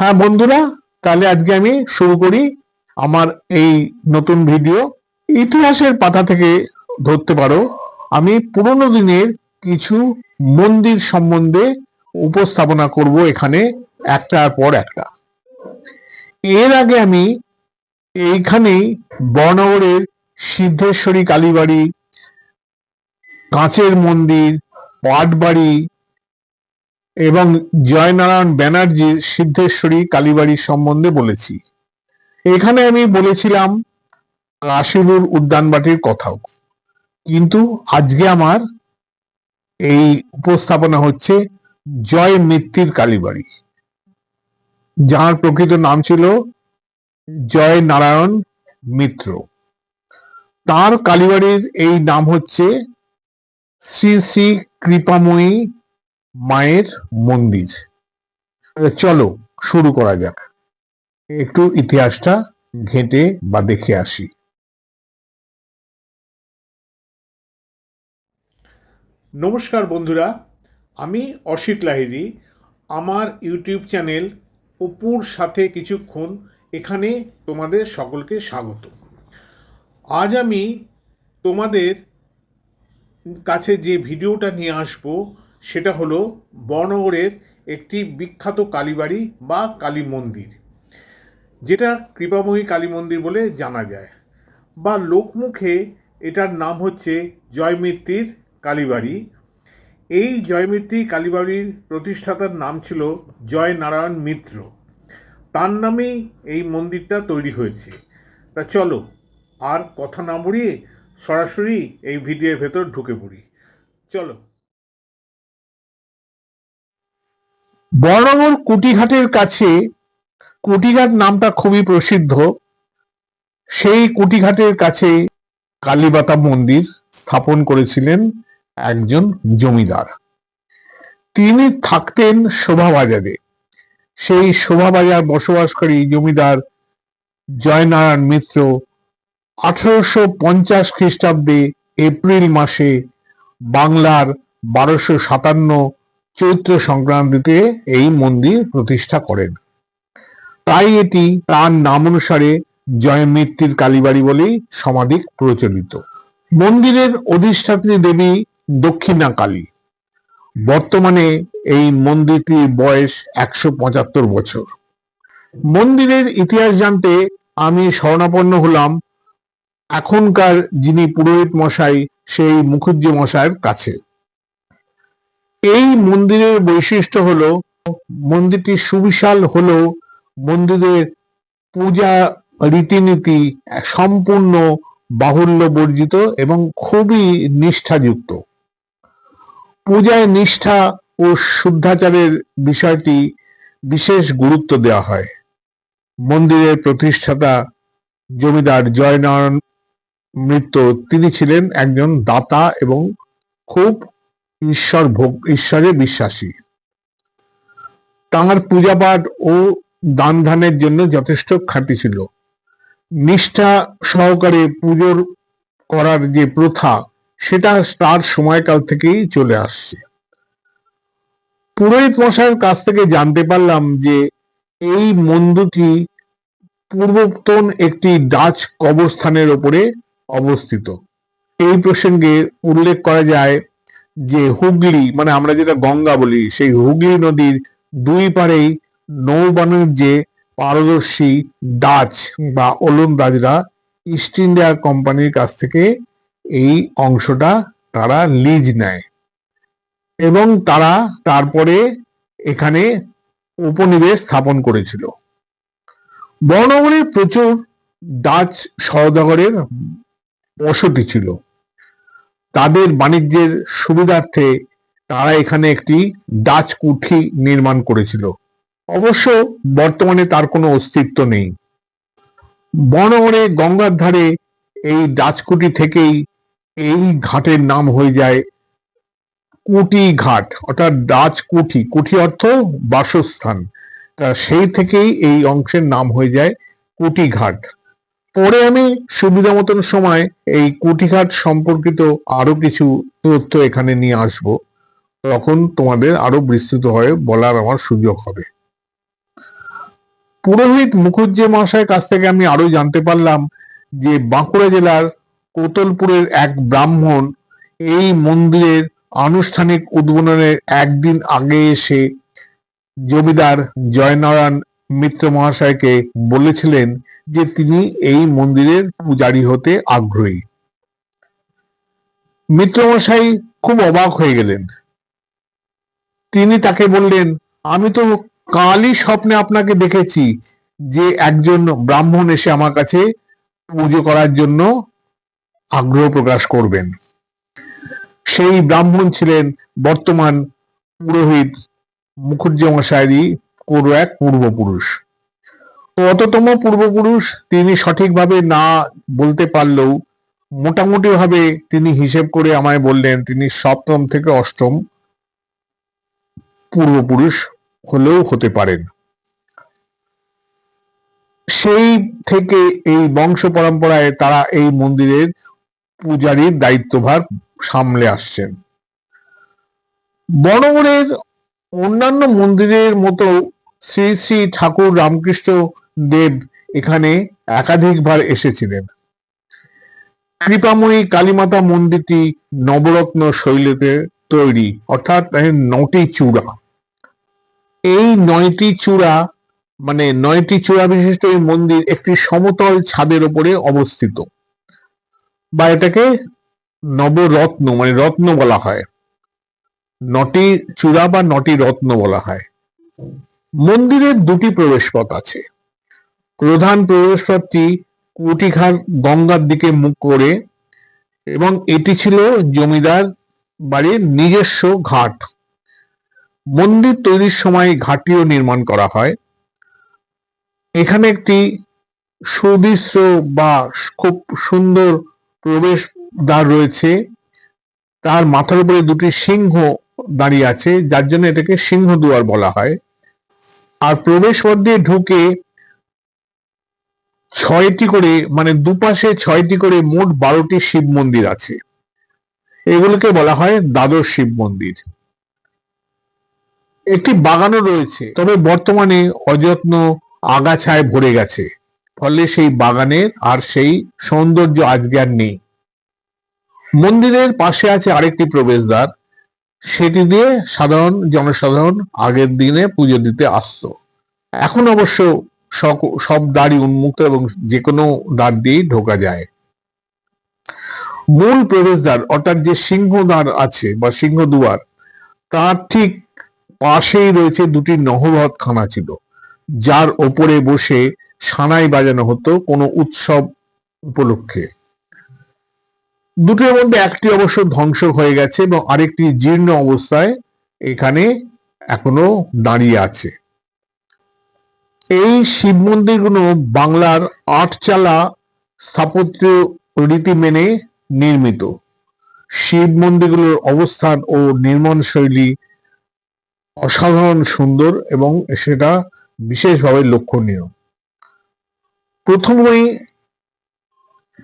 হ্যাঁ বন্ধুরা, তাহলে আজকে আমি শুরু করি আমার এই নতুন ভিডিও ইতিহাসের পাতা থেকে ধরতে পারো, আমি পুরনো দিনের কিছু মন্দির সম্বন্ধে উপস্থাপনা করব এখানে একটার পর একটা। এর আগে আমি এইখানেই বর্ণগরের সিদ্ধেশ্বরী কালীবাড়ি, কাঁচের মন্দির, পাটবাড়ি এবং জয়নারায়ণ ব্যানার্জির সিদ্ধেশ্বরী কালীবাড়ি সম্বন্ধে বলেছি। এখানে আমি বলেছিলাম রাশিলুর উদ্যানবাটির কথাও। কিন্তু আজকে আমার এই উপস্থাপনা হচ্ছে জয় মিত্তির কালীবাড়ি। যার প্রকৃত নাম ছিল জয় নারায়ণ মিত্র। তার কালীবাড়ির এই নাম হচ্ছে শ্রী শ্রী কৃপাময়ী মায়ের মন্দির। চলো, শুরু করা যাক। একটু ইতিহাসটা ঘেঁটে বা দেখে আসি। নমস্কার বন্ধুরা, আমি অসিত লাহিড়ী। আমার ইউটিউব চ্যানেল অপুর সাথে কিছুক্ষণ এখানে তোমাদের সকলকে স্বাগত। আজ আমি তোমাদের কাছে যে ভিডিওটা নিয়ে আসব সেটা হলো বর্ণগরের একটি বিখ্যাত কালীবাড়ি বা কালী মন্দির, যেটা কৃপাময়ী কালী মন্দির বলে জানা যায়। বা লোকমুখে এটার নাম হচ্ছে জয়মিত্তির কালীবাড়ি। এই জয়মিত্রি কালীবাড়ির প্রতিষ্ঠাতার নাম ছিল জয়নারায়ণ মিত্র। তার নামেই এই মন্দিরটা তৈরি হয়েছে। তা চলো, আর কথা না বড়িয়ে সরাসরি এই ভিডিওর ভেতর ঢুকে পড়ি। চলো। বর্ণগর কুটিঘাটের কাছে কুটিঘাট নামটা খুবই প্রসিদ্ধ। সেই কুটিঘাটের কাছে কালীবাতা মন্দির স্থাপন করেছিলেন একজন জমিদার। তিনি থাকতেন শোভাবাজারে। সেই শোভাবাজার বসবাসকারী জমিদার জয়নারায়ণ মিত্র আঠারোশো পঞ্চাশ খ্রিস্টাব্দে এপ্রিল মাসে বাংলার বারোশো সাতান্ন চৈত্র সংক্রান্তিতে এই মন্দির প্রতিষ্ঠা করেন। তাই এটি তার নাম অনুসারে জয়মিত্তির কালীবাড়ি বলেই সমাধিক প্রচলিত। মন্দিরের অধিষ্ঠাত্রী দেবী দক্ষিণা কালী বর্তমানে এই মন্দিরটির বয়স একশো পঁচাত্তর বছর। মন্দিরের ইতিহাস জানতে আমি শরণাপন্ন হলাম এখনকার যিনি পুরোহিত মশাই, সেই মুখুজ্জি মশাইয়ের কাছে। এই মন্দিরের বৈশিষ্ট্য হলো, মন্দিরটি সুবিশাল হলেও মন্দিরের পূজা রীতিনীতি সম্পূর্ণ বাহুল্য বর্জিত এবং খুবই নিষ্ঠাযুক্ত। পূজায় নিষ্ঠা ও শুদ্ধাচারের বিষয়টি বিশেষ গুরুত্ব দেওয়া হয়। মন্দিরের প্রতিষ্ঠাতা জমিদার জয়নারায়ণ মিত্র তিনি ছিলেন একজন দাতা এবং খুব ঈশ্বর ভোগ, ঈশ্বরে বিশ্বাসী। তাঁর পূজাপাঠ ও দান ধানের জন্য যথেষ্ট খ্যাতি ছিল। নিষ্ঠা সহকারে পুজোর করার যে প্রথা, সেটা তার সময়কাল থেকেই চলে আসছে। পুরোহিত মশাইয়ের কাছ থেকে জানতে পারলাম যে, এই মন্দিরটি পূর্বতন একটি ডাচ কবরস্থানের ওপরে অবস্থিত। এই প্রসঙ্গে উল্লেখ করা যায় যে হুগলি মানে আমরা যেটা গঙ্গা বলি, সেই হুগলি নদীর দুই পারেই নৌ বাণিজ্যে পারদর্শী ডাচ বা ওলন্দাজরা ইস্ট ইন্ডিয়া কোম্পানির কাছ থেকে এই অংশটা তারা লিজ নেয়। এবং তারা তারপরে এখানে উপনিবেশ স্থাপন করেছিল। বর্ণগরে প্রচুর ডাচ সওদাগরের বসতি ছিল। তাদের বাণিজ্যের সুবিধার্থে তারা এখানে একটি ডাচ কুঠি নির্মাণ করেছিল। অবশ্য বর্তমানে তার কোনো অস্তিত্ব নেই। বনগরে গঙ্গার ধারে এই ডাচকুটি থেকেই এই ঘাটের নাম হয়ে যায় কুটি ঘাট, অর্থাৎ ডাচ কুঠি। কুঠি অর্থ বাসস্থান। তা সেই থেকেই এই অংশের নাম হয়ে যায় কুটি ঘাট। পরে আমি সুবিধা মতন সময় এই কুটিঘাট সম্পর্কিত আরও কিছু তথ্য এখানে নিয়ে আসব। তখন তোমাদের আরও বিস্তৃত হয়ে বলার আমার সুযোগ হবে। পুরোহিত মুখুজ্জে মহাশয়ের কাছ থেকে আমি আরও জানতে পারলাম যে বাঁকুড়া জেলার কোতলপুরের এক ব্রাহ্মণ এই মন্দিরের আনুষ্ঠানিক উদ্বোধনের একদিন আগে এসে জমিদার জয়নারায়ণ মিত্র মহাশয়কে বলেছিলেন যে তিনি এই মন্দিরের পূজারী হতে আগ্রহী। মিত্রমশাই খুব অবাক হয়ে গেলেন। তিনি তাকে বললেন, আমি তো কালই স্বপ্নে আপনাকে দেখেছি যে একজন ব্রাহ্মণ এসে আমার কাছে পুজো করার জন্য আগ্রহ প্রকাশ করবেন। সেই ব্রাহ্মণ ছিলেন বর্তমান পুরোহিত মুখুজ্জ মশাইরই কোনো এক পূর্বপুরুষ। কততম পূর্বপুরুষ তিনি সঠিকভাবে না বলতে পারলেও মোটামুটি ভাবে তিনি হিসেব করে আমায় বললেন, তিনি সপ্তম থেকে অষ্টম পূর্বপুরুষ হলেও হতে পারেন। সেই থেকে এই বংশ পরম্পরায় তারা এই মন্দিরের পূজারীর দায়িত্বভার সামলে আসছেন। বড়গড়ের অন্যান্য মন্দিরের মতো শ্রী শ্রী ঠাকুর রামকৃষ্ণ দেব এখানে একাধিকবার এসেছিলেন। কৃপাময়ী কালীমাতা মন্দিরটি নবরত্ন শৈলীতে তৈরি, অর্থাৎ নটি চূড়া। এই নয়টি চূড়া মানে নয়টি চূড়া বিশিষ্ট এই মন্দির একটি সমতল ছাদের উপরে অবস্থিত। বা এটাকে নবরত্ন মানে রত্ন বলা হয়। নটি চূড়া বা নটি রত্ন বলা হয়। মন্দিরের দুটি প্রবেশপথ আছে। প্রধান প্রবেশপথটি কুটিঘাট গঙ্গার দিকে মুখ করে এবং এটি ছিল জমিদার বাড়ির নিজস্ব ঘাট। মন্দির তৈরির সময় ঘাটিও নির্মাণ করা হয়। এখানে একটি সুদৃশ্য বা খুব সুন্দর প্রবেশ দ্বার রয়েছে। তার মাথার উপরে দুটি সিংহ দাঁড়িয়ে আছে, যার জন্য এটাকে সিংহ দুয়ার বলা হয়। আর প্রবেশ পথ দিয়ে ঢুকে ছয়টি করে মানে দুপাশে ছয়টি করে মোট বারোটি শিব মন্দির আছে। এগুলোকে বলা হয় দ্বাদশ শিব মন্দির। একটি বাগানও রয়েছে, তবে বর্তমানে অযত্ন আগাছায় ভরে গেছে। ফলে সেই বাগানের আর সেই সৌন্দর্য আজকে আর নেই। মন্দিরের পাশে আছে আরেকটি প্রবেশদ্বার সেটি দিয়ে সাধারণ, জনসাধারণ আগের দিনে পুজো দিতে আসতো। এখন অবশ্য সব দ্বারই উন্মুক্ত এবং যে কোনো দ্বার দিয়েই ঢোকা যায়। মূল প্রবেশদ্বার অর্থাৎ যে সিংহদ্বার আছে বা সিংহদুয়ার তার ঠিক পাশেই রয়েছে দুটি নহবতখানা ছিল, যার ওপরে বসে সানাই বাজানো হতো কোনো উৎসব উপলক্ষে। দুটোর মধ্যে একটি অবশ্য ধ্বংস হয়ে গেছে এবং আরেকটি জীর্ণ অবস্থায় এখানে এখনও দাঁড়িয়ে আছে। এই শিব মন্দিরগুলো বাংলার আটচালা স্থাপত্য রীতি মেনে নির্মিত। শিব মন্দিরগুলোর অবস্থান ও নির্মাণ শৈলী অসাধারণ সুন্দর এবং সেটা বিশেষভাবে লক্ষণীয়। প্রথমেই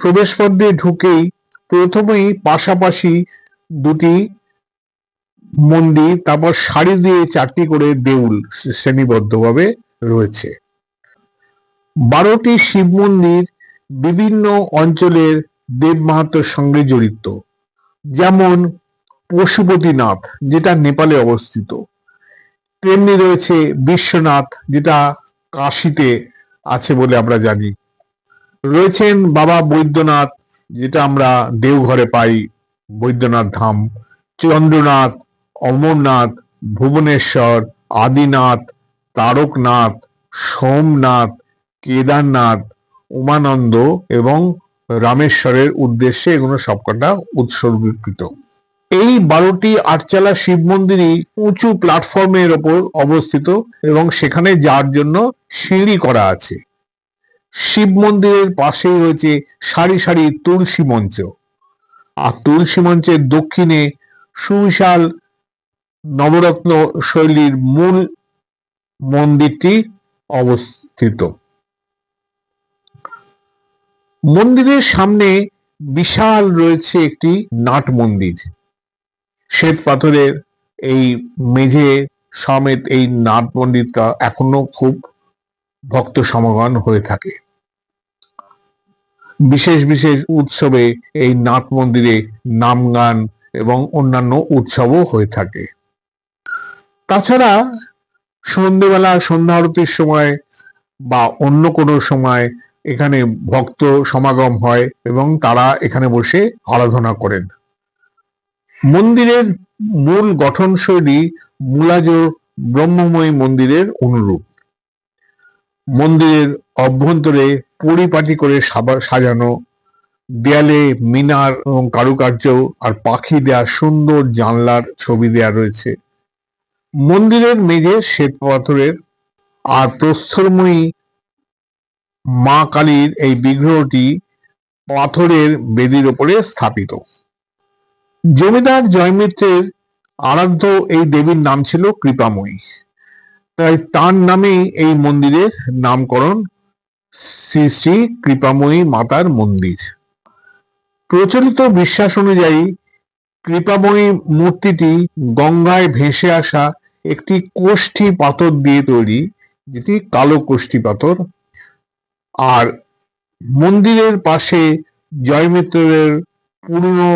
প্রবেশপথ দিয়ে ঢুকেই প্রথমেই পাশাপাশি দুটি মন্দির, তারপর সারি দিয়ে চারটি করে দেউল শ্রেণীবদ্ধভাবে রয়েছে। বারোটি শিব মন্দির বিভিন্ন অঞ্চলের দেব মাহাত্ম্যের সঙ্গে জড়িত। যেমন পশুপতিনাথ, যেটা নেপালে অবস্থিত। তেমনি রয়েছে বিশ্বনাথ, যেটা কাশিতে আছে বলে আমরা জানি। রয়েছেন বাবা বৈদ্যনাথ যেটা আমরা দেওঘরে পাই, বৈদ্যনাথ ধাম, চন্দ্রনাথ, অমরনাথ, ভুবনেশ্বর, আদিনাথ, তারকনাথ, সোমনাথ, কেদারনাথ, উমানন্দ এবং রামেশ্বরের উদ্দেশ্যে এগুলো সবকটা উৎসর্গীকৃত। এই বারোটি আটচালা শিব মন্দিরই উঁচু প্ল্যাটফর্মের ওপর অবস্থিত এবং সেখানে যাওয়ার জন্য সিঁড়ি করা আছে। শিব মন্দিরের পাশেই রয়েছে সারি সারি তুলসী মঞ্চ। আর তুলসী মঞ্চের দক্ষিণে সুবিশাল নবরত্ন শৈলীর মূল মন্দিরটি অবস্থিত। মন্দিরের সামনে বিশাল রয়েছে একটি নাট মন্দির। শ্বেত পাথরের এই মেঝে সমেত এই নাট মন্দিরটা এখনও খুব ভক্ত সমাগম হয়ে থাকে। বিশেষ বিশেষ উৎসবে এই নাট মন্দিরে নাম গান এবং অন্যান্য উৎসবও হয়ে থাকে। তাছাড়া সন্ধেবেলা, সন্ধ্যা আরতির সময় বা অন্য কোনো সময় এখানে ভক্ত সমাগম হয় এবং তারা এখানে বসে আরাধনা করেন। মন্দিরের মূল গঠনশৈলী মূলাজ ব্রহ্মময়ী মন্দিরের অনুরূপ। মন্দিরের অভ্যন্তরে পরিপাটি করে সাজানো। দেয়ালে মিনার এবং কারুকার্য আর পাখি দেয়া সুন্দর জানলার ছবি দেয়া রয়েছে। মন্দিরের মেঝে শ্বেত পাথরের আর প্রস্তরময়ী মা কালীর এই বিগ্রহটি পাথরের বেদির ওপরে স্থাপিত। জমিদার জয়মিত্রের আরাধ্য এই দেবীর নাম ছিল কৃপাময়ী। তাই তার নামেই এই মন্দিরের নামকরণ শ্রী শ্রী কৃপাময়ী মাতার মন্দির। প্রচলিত বিশ্বাস অনুযায়ী কৃপাময়ী মূর্তিটি গঙ্গায় ভেসে আসা একটি কোষ্ঠী পাথর দিয়ে তৈরি, যেটি কালো কোষ্ঠী পাথর। আর মন্দিরের পাশে জয়মিত্রের পুরনো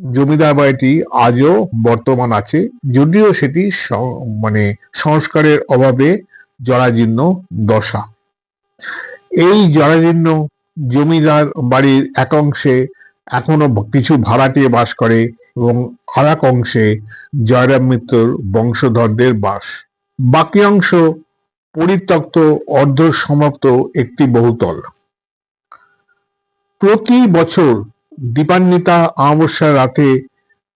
জমিদার বাড়িটি আজও বর্তমান আছে। যদিও সেটি মানে সংস্কারের অভাবে জরাজীর্ণ দশা। এই জরাজীর্ণ জমিদার বাড়ির এক অংশে এখনও কিছু ভাড়াটিয়ে বাস করে এবং আর এক অংশে জয়রাম মিত্রর বংশধরদের বাস। বাকি অংশ পরিত্যক্ত অর্ধ সমাপ্ত একটি বহুতল। প্রতি বছর দীপান্বিতা অমাবস্যার রাতে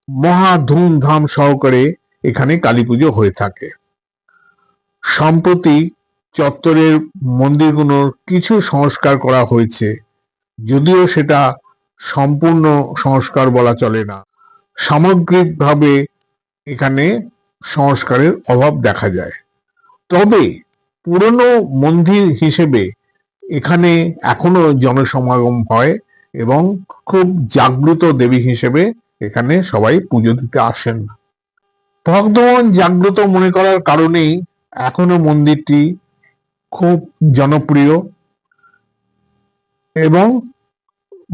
মহা ধুমধাম সহকারে এখানে কালী পুজো হয়ে থাকে। সম্প্রতি চত্বরের মন্দিরগুলোর কিছু সংস্কার করা হয়েছে, যদিও সেটা সম্পূর্ণ সংস্কার বলা চলে না। সামগ্রিকভাবে এখানে সংস্কারের অভাব দেখা যায়। তবে পুরনো মন্দির হিসেবে এখানে এখনও জনসমাগম হয় এবং খুব জাগ্রত দেবী হিসেবে এখানে সবাই পুজো দিতে আসেন ভক্তগণ জাগ্রত মনে করার কারণেই এখনও মন্দিরটি খুব জনপ্রিয় এবং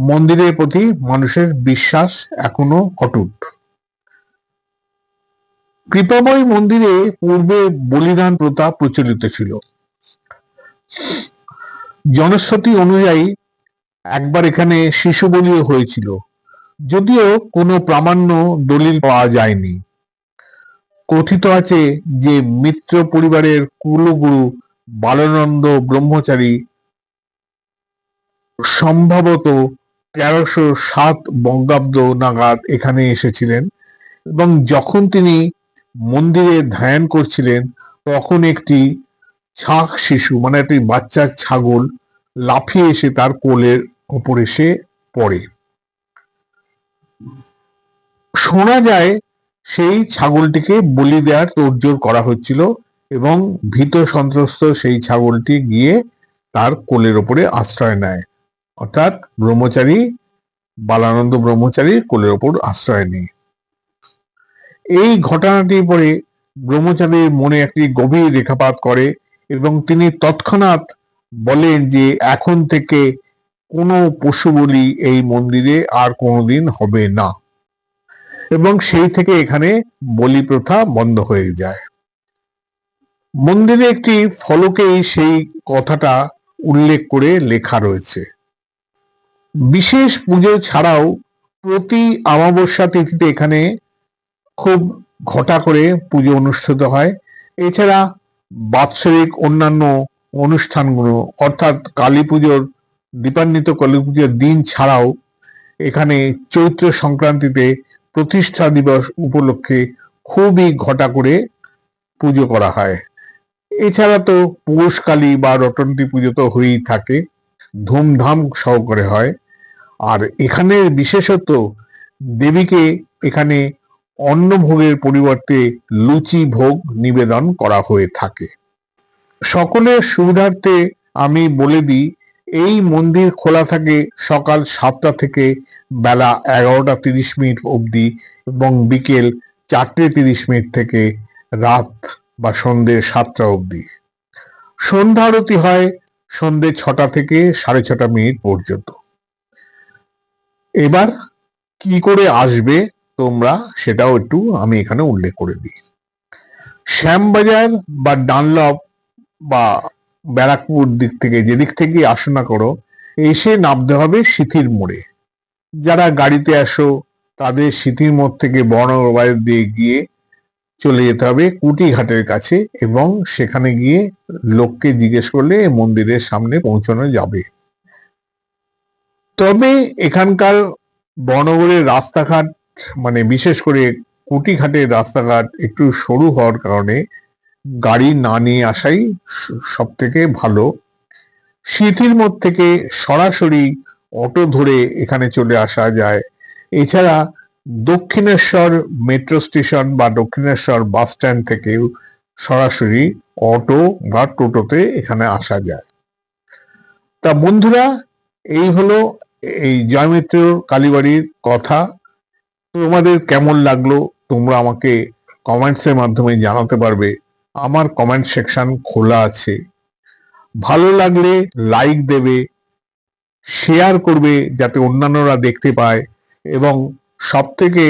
মন্দিরের প্রতি মানুষের বিশ্বাস এখনও অটুট। কৃপাময় মন্দিরে পূর্বে বলিদান প্রথা প্রচলিত ছিল। জনশ্রুতি অনুযায়ী একবার এখানে শিশু বলিও হয়েছিল। যদিও কোনো প্রামাণ্য দলিল পাওয়া যায়নি। কথিত আছে যে মিত্র পরিবারের কুলগুরু বালানন্দ ব্রহ্মচারী সম্ভবত তেরোশো সাত বঙ্গাব্দ নাগাদ এখানে এসেছিলেন এবং যখন তিনি মন্দিরে ধ্যান করছিলেন, তখন একটি ছাক শিশু মানে একটি বাচ্চার ছাগল লাফিয়ে এসে তার কোলের ওপর এসে পড়ে। শোনা যায় সেই ছাগলটিকে বলি দেওয়ার তোড়জোড় করা হচ্ছিল এবং ভীত সন্ত্রস্ত সেই ছাগলটি গিয়ে তার কোলের ওপরে আশ্রয় নেয়। অর্থাৎ ব্রহ্মচারী, বালানন্দ ব্রহ্মচারীর কোলের ওপর আশ্রয় নেয়। এই ঘটনাটির পরে ব্রহ্মচারীর মনে একটি গভীর রেখাপাত করে এবং তিনি তৎক্ষণাৎ বলেন যে এখন থেকে কোনো পশু বলি এই মন্দিরে আর কোনোদিন হবে না। এবং সেই থেকে এখানে বলি প্রথা বন্ধ হয়ে যায়। মন্দিরে একটি ফলকেই সেই কথাটা উল্লেখ করে লেখা রয়েছে। বিশেষ পুজো ছাড়াও প্রতি অমাবস্যা তিথিতে এখানে খুব ঘটা করে পুজো অনুষ্ঠিত হয়। এছাড়া বাৎসরিক অন্যান্য অনুষ্ঠানগুলো, অর্থাৎ কালী পুজোর, দীপান্বিত কালী পুজোর দিন ছাড়াও এখানে চৈত্র সংক্রান্তিতে প্রতিষ্ঠা দিবস উপলক্ষে খুবই ঘটা করে পুজো করা হয়। এছাড়া তো পৌষকালী বা রটন্তি পুজো তো হয়েই থাকে, ধুমধাম সহকারে হয়। আর এখানে বিশেষত দেবীকে এখানে অন্নভোগের পরিবর্তে লুচি ভোগ নিবেদন করা হয়ে থাকে। সকলের সুবিধার্থে আমি বলে দিই, এই মন্দির খোলা থাকে সকাল সাতটা থেকে বেলা এগারোটা তিরিশ মিনিট অবধি এবং বিকেল চারটে তিরিশ মিনিট থেকে রাত বা সন্ধ্যে সাতটা অবধি। সন্ধ্যা আরতি হয় সন্ধে ছটা থেকে সাড়ে ছটা মিনিট পর্যন্ত। এবার কি করে আসবে তোমরা সেটাও একটু আমি এখানে উল্লেখ করে দিই। শ্যামবাজার বা ডানলপ বা ব্যারাকপুর দিক থেকে যেদিক থেকে আসো না করো, এসে নামতে হবে সিথির মোড়ে। যারা গাড়িতে আসো, তাদের সিথির মোড় থেকে বর্ণবাজার দিয়ে গিয়ে চলে যেতে হবে কুটি ঘাটের কাছে এবং সেখানে গিয়ে লোককে জিজ্ঞেস করলে মন্দিরের সামনে পৌঁছানো যাবে। তবে এখানকার বর্ণগরের রাস্তাঘাট মানে বিশেষ করে কুটিঘাটের রাস্তাঘাট একটু সরু হওয়ার কারণে গাড়ি না নিয়ে আসাই সব থেকে ভালো। সিথির মোড় থেকে সরাসরি অটো ধরে এখানে চলে আসা যায়। এছাড়া দক্ষিণেশ্বর মেট্রো স্টেশন বা দক্ষিণেশ্বর বাস স্ট্যান্ড থেকেও সরাসরি অটো বা টোটোতে এখানে আসা যায়। তা বন্ধুরা, এই হলো এই জয়মিত্র কালীবাড়ির কথা। তোমাদের কেমন লাগল? তোমরা আমাকে কমেন্টসের মাধ্যমে জানাতে পারবে। আমার কমেন্ট সেকশন খোলা আছে। ভালো লাগলে লাইক দেবে শেয়ার করবে যাতে অন্যান্যরা দেখতে পায় এবং সব থেকে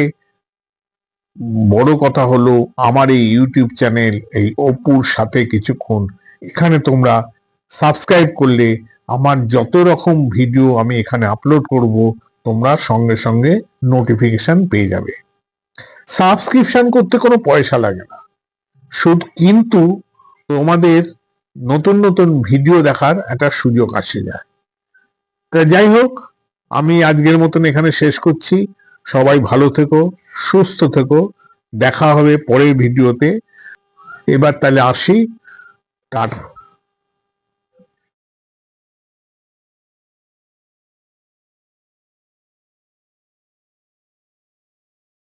বড় কথা হলো আমার এই ইউটিউব চ্যানেল এই অপুর সাথে কিছুক্ষণ। এখানে তোমরা সাবস্ক্রাইব করলে আমার যত রকম ভিডিও আমি এখানে আপলোড করব, তোমরা সঙ্গে সঙ্গে নোটিফিকেশন পেয়ে যাবে। সাবস্ক্রিপশন করতে কোনো পয়সা লাগে না। শুধু কিন্তু তোমাদের নতুন নতুন ভিডিও দেখার একটা সুযোগ আসে যায়। তা যাই হোক, আমি আজকের মতন এখানে শেষ করছি। সবাই ভালো থেকো, সুস্থ থেকো। দেখা হবে পরের ভিডিওতে এবার তাহলে আসি। টাটা।